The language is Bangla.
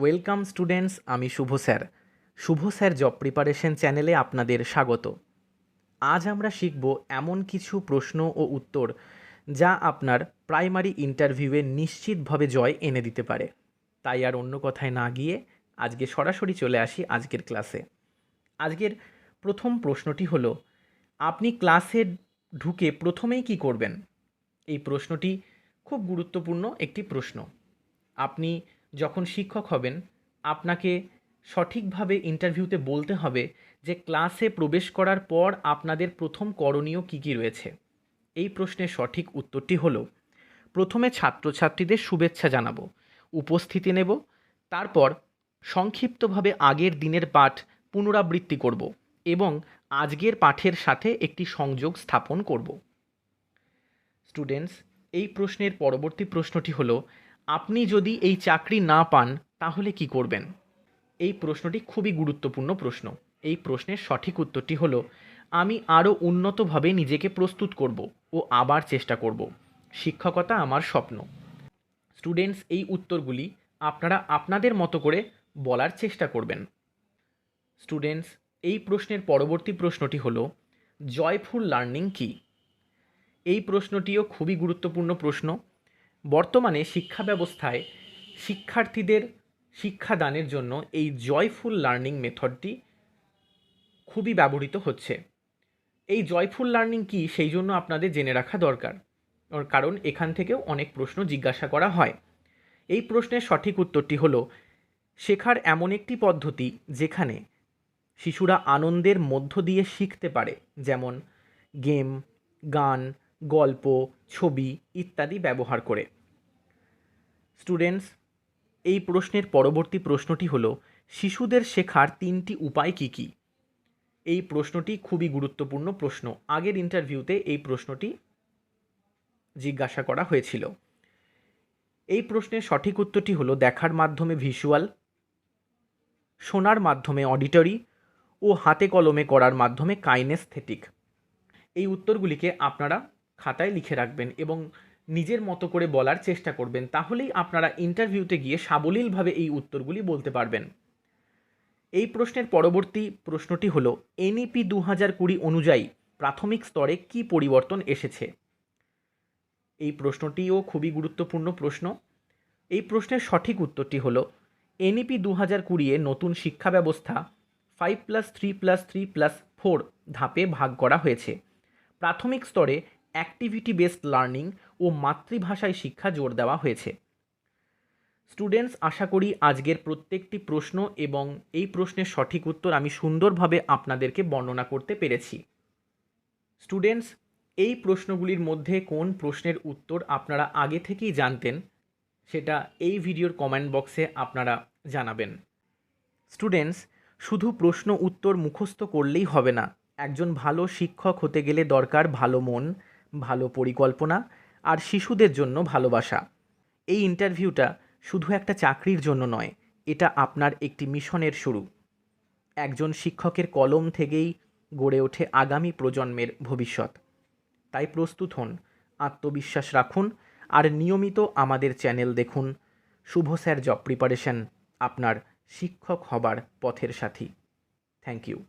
ওয়েলকাম স্টুডেন্টস, আমি Shubho sir. Shubho sir job preparation চ্যানেলে আপনাদের স্বাগত। আজ আমরা শিখব এমন কিছু প্রশ্ন ও উত্তর যা আপনার প্রাইমারি ইন্টারভিউয়ে নিশ্চিতভাবে জয় এনে দিতে পারে। তাই আর অন্য কথায় না গিয়ে আজকে সরাসরি চলে আসি আজকের ক্লাসে। আজকের প্রথম প্রশ্নটি হল, আপনি ক্লাসে ঢুকে প্রথমেই কি করবেন? এই প্রশ্নটি খুব গুরুত্বপূর্ণ একটি প্রশ্ন। আপনি যখন শিক্ষক হবেন, আপনাকে সঠিকভাবে ইন্টারভিউতে বলতে হবে যে ক্লাসে প্রবেশ করার পর আপনাদের প্রথম করণীয় কী কী রয়েছে। এই প্রশ্নের সঠিক উত্তরটি হলো, প্রথমে ছাত্রছাত্রীদের শুভেচ্ছা জানাব, উপস্থিতি নেব, তারপর সংক্ষিপ্তভাবে আগের দিনের পাঠ পুনরাবৃত্তি করব এবং আজকের পাঠের সাথে একটি সংযোগ স্থাপন করব। স্টুডেন্টস, এই প্রশ্নের পরবর্তী প্রশ্নটি হলো আপনি যদি এই চাকরি না পান, তাহলে কি করবেন? এই প্রশ্নটি খুবই গুরুত্বপূর্ণ প্রশ্ন। এই প্রশ্নের সঠিক উত্তরটি হলো, আমি আরও উন্নতভাবে নিজেকে প্রস্তুত করব ও আবার চেষ্টা করব। শিক্ষকতা আমার স্বপ্ন। স্টুডেন্টস, এই উত্তরগুলি আপনারা আপনাদের মতো করে বলার চেষ্টা করবেন। স্টুডেন্টস, এই প্রশ্নের পরবর্তী প্রশ্নটি হলো, জয়ফুল লার্নিং কী? এই প্রশ্নটিও খুবই গুরুত্বপূর্ণ প্রশ্ন। বর্তমানে শিক্ষা ব্যবস্থায় শিক্ষার্থীদের শিক্ষাদানের জন্য এই জয়ফুল লার্নিং মেথডটি খুবই ব্যবহৃত হচ্ছে। এই জয়ফুল লার্নিং কি সেই জন্য আপনাদের জেনে রাখা দরকার। কারণ এখান থেকেও অনেক প্রশ্ন জিজ্ঞাসা করা হয়। এই প্রশ্নের সঠিক উত্তরটি হল, শেখার এমন একটি পদ্ধতি যেখানে শিশুরা আনন্দের মধ্য দিয়ে শিখতে পারে, যেমন গেম, গান গল্প, ছবি ইত্যাদি ব্যবহার করে। স্টুডেন্টস এই প্রশ্নের পরবর্তী প্রশ্নটি হল, শিশুদের শেখার তিনটি উপায় কী কী? এই প্রশ্নটি খুবই গুরুত্বপূর্ণ প্রশ্ন। আগের ইন্টারভিউতে এই প্রশ্নটি জিজ্ঞাসা করা হয়েছিল। এই প্রশ্নের সঠিক উত্তরটি হলো, দেখার মাধ্যমে ভিজুয়াল শোনার মাধ্যমে অডিটরি ও হাতে কলমে করার মাধ্যমে কাইনেস্থেটিক এই উত্তরগুলিকে আপনারা খাতায় লিখে রাখবেন এবং নিজের মতো করে বলার চেষ্টা করবেন, তাহলেই আপনারা ইন্টারভিউতে গিয়ে সাবলীলভাবে এই উত্তরগুলি বলতে পারবেন। এই প্রশ্নের পরবর্তী প্রশ্নটি হল এনইপি দু হাজার কুড়ি অনুযায়ী প্রাথমিক স্তরে কি পরিবর্তন এসেছে? এই প্রশ্নটিও খুবই গুরুত্বপূর্ণ প্রশ্ন। এই প্রশ্নের সঠিক উত্তরটি হল এনইপি দু হাজার কুড়িয়ে নতুন শিক্ষা ব্যবস্থা five plus three plus three plus four ধাপে ভাগ করা হয়েছে। প্রাথমিক স্তরে অ্যাক্টিভিটি বেসড লার্নিং ও মাতৃভাষায় শিক্ষা জোর দেওয়া হয়েছে। স্টুডেন্টস আশা করি আজকের প্রত্যেকটি প্রশ্ন এবং এই প্রশ্নের সঠিক উত্তর আমি সুন্দরভাবে আপনাদেরকে বর্ণনা করতে পেরেছি। স্টুডেন্টস এই প্রশ্নগুলির মধ্যে কোন প্রশ্নের উত্তর আপনারা আগে থেকেই জানতেন, সেটা এই ভিডিওর কমেন্ট বক্সে আপনারা জানাবেন। স্টুডেন্টস শুধু প্রশ্ন উত্তর মুখস্থ করলেই হবে না, একজন ভালো শিক্ষক হতে গেলে দরকার ভালো মন ভালো পরিকল্পনা আর শিশুদের জন্য ভালোবাসা। এই ইন্টারভিউটা শুধু একটা চাকরির জন্য নয়, এটা আপনার একটি মিশনের শুরু। একজন শিক্ষকের কলম থেকেই গড়ে ওঠে আগামী প্রজন্মের ভবিষ্যৎ। তাই প্রস্তুত হন, আত্মবিশ্বাস রাখুন আর নিয়মিত আমাদের চ্যানেল দেখুন। শুভ স্যার, জব প্রিপারেশন আপনার শিক্ষক হবার পথের সাথী। Thank you